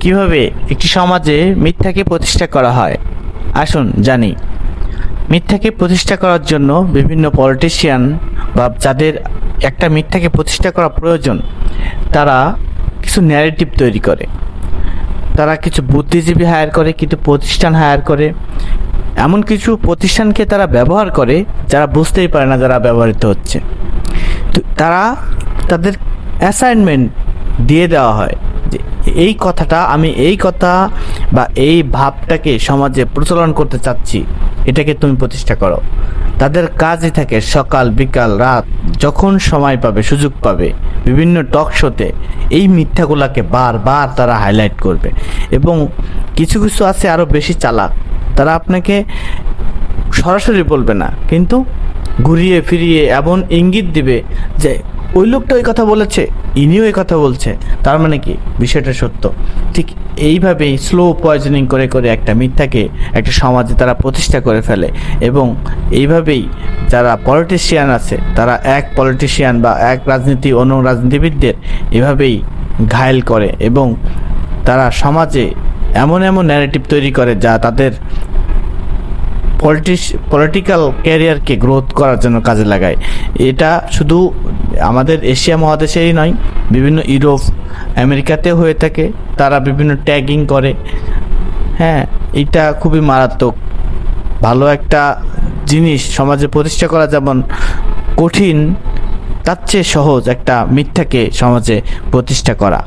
কীভাবে একটি সমাজে মিথ্যাকে প্রতিষ্ঠা করা হয়? আসুন জানি। মিথ্যাকে প্রতিষ্ঠা করার জন্য বিভিন্ন পলিটিশিয়ান বা যাদের একটা মিথ্যাকে প্রতিষ্ঠা করা প্রয়োজন, তারা কিছু ন্যারেটিভ তৈরি করে। তারা কিছু বুদ্ধিজীবী হায়ার করে, কিছু প্রতিষ্ঠান হায়ার করে। এমন কিছু প্রতিষ্ঠানকে তারা ব্যবহার করে, যারা বুঝতেই পারে না যারা ব্যবহৃত হচ্ছে। তারা তাদের অ্যাসাইনমেন্ট দিয়ে দেওয়া হয়। এই কথাটা আমি এই কথা বা এই ভাবটাকে সমাজে প্রচলন করতে চাচ্ছি। এটাকে তুমি প্রতিষ্ঠা করো। তাদের কাজই থাকে সকাল, বিকাল, রাত, যখন সময় পাবে, সুযোগ পাবে, বিভিন্ন টক শোতে এই মিথ্যাগুলাকে বারবার তারা হাইলাইট করবে। এবং কিছু কিছু আছে আরও বেশি চালাক। তারা আপনাকে সরাসরি বলবে না, কিন্তু ঘুরিয়ে ফিরিয়ে এমন ইঙ্গিত দিবে যে ওই লোকটা ওই কথা বলেছে, ইনিও এই কথা বলছে। তার মানে কি? বিষয়টা সত্য। ঠিক এইভাবেই স্লো পয়জনিং করে করে একটা মিথ্যাকে একটা সমাজে তারা প্রতিষ্ঠা করে ফেলে। এবং এইভাবেই যারা পলিটিশিয়ান আছে, তারা এক পলিটিশিয়ান বা এক রাজনীতি, অন্য রাজনীতিবিদদের এভাবেই ঘায়েল করে। এবং তারা সমাজে এমন এমন ন্যারেটিভ তৈরি করে যা তাদের পলিটিস পলিটিক্যাল ক্যারিয়ারকে গ্রোথ করার জন্য কাজে লাগায়। এটা শুধু আমাদের এশিয়া মহাদেশেই নয়, বিভিন্ন ইউরোপ, আমেরিকাতেও হয়ে থাকে। তারা বিভিন্ন ট্যাগিং করে। হ্যাঁ এটা খুবই মারাত্মক। ভালো একটা জিনিস সমাজে প্রতিষ্ঠা করা যেমন কঠিন, তার চেয়ে সহজ একটা মিথ্যাকে সমাজে প্রতিষ্ঠা করা।